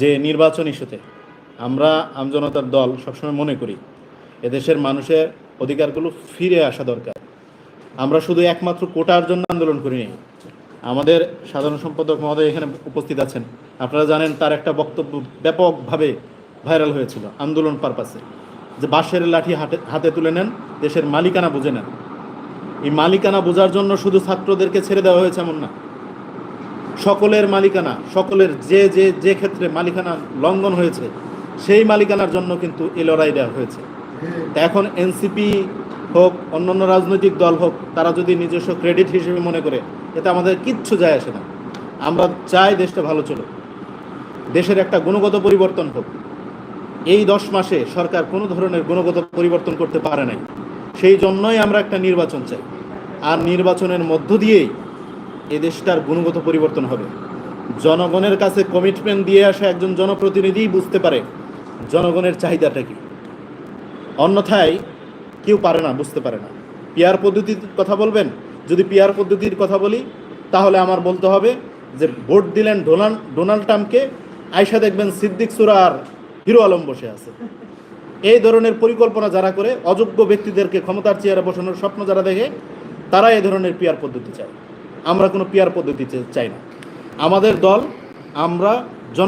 যে নির্বাচন ইস্যুতে আমরা আমজনতার দল সবসময় মনে করি, এদেশের মানুষের অধিকারগুলো ফিরে আসা দরকার। আমরা শুধু একমাত্র কোটার জন্য আন্দোলন করিনি, আমাদের সাধারণ সম্পাদক মহোদয় এখানে উপস্থিত আছেন। আপনারা জানেন তার একটা বক্তব্য ব্যাপকভাবে ভাইরাল হয়েছিল আন্দোলন পারপাসে, যে বাঁশের লাঠি হাতে হাতে তুলে নেন, দেশের মালিকানা বুঝে নেন। এই মালিকানা বোঝার জন্য শুধু ছাত্রদেরকে ছেড়ে দেওয়া হয়েছে এমন না সকলের মালিকানা, সকলের যে যে যে ক্ষেত্রে মালিকানা লঙ্ঘন হয়েছে, সেই মালিকানার জন্য কিন্তু এই লড়াই দেওয়া হয়েছে। এখন এনসিপি হোক, অন্যান্য রাজনৈতিক দল হোক, তারা যদি নিজস্ব ক্রেডিট হিসেবে মনে করে, এতে আমাদের কিচ্ছু যায় আসে না। আমরা চাই দেশটা ভালো চলুক। দেশের একটা গুণগত পরিবর্তন হোক। এই দশ মাসে সরকার কোনো ধরনের গুণগত পরিবর্তন করতে পারে নাই। সেই জন্যই আমরা একটা নির্বাচন চাই। আর নির্বাচনের মধ্য দিয়েই এ দেশটার গুণগত পরিবর্তন হবে। জনগণের কাছে কমিটমেন্ট দিয়ে আসা একজন জনপ্রতিনিধিই বুঝতে পারে জনগণের চাহিদাটা কি। অন্যথায় কেউ পারে না, বুঝতে পারে না। পিয়ার পদ্ধতির কথা বলবেন? যদি পিয়ার পদ্ধতির কথা বলি, তাহলে আমার বলতে হবে যে ভোট দিলেন ডোনাল্ড ডোনাল্ড ট্রাম্পকে আয়সা দেখবেন সিদ্দিক সুরা আর হিরো আলম বসে আছে। এই ধরনের পরিকল্পনা যারা করে, অযোগ্য ব্যক্তিদেরকে ক্ষমতার চেয়ারে বসানোর স্বপ্ন যারা দেখে তারা এই ধরনের পিয়ার পদ্ধতি চায়। আমরা কোনো পিয়ার পদ্ধতি চাই না। আমাদের দল আমরা জন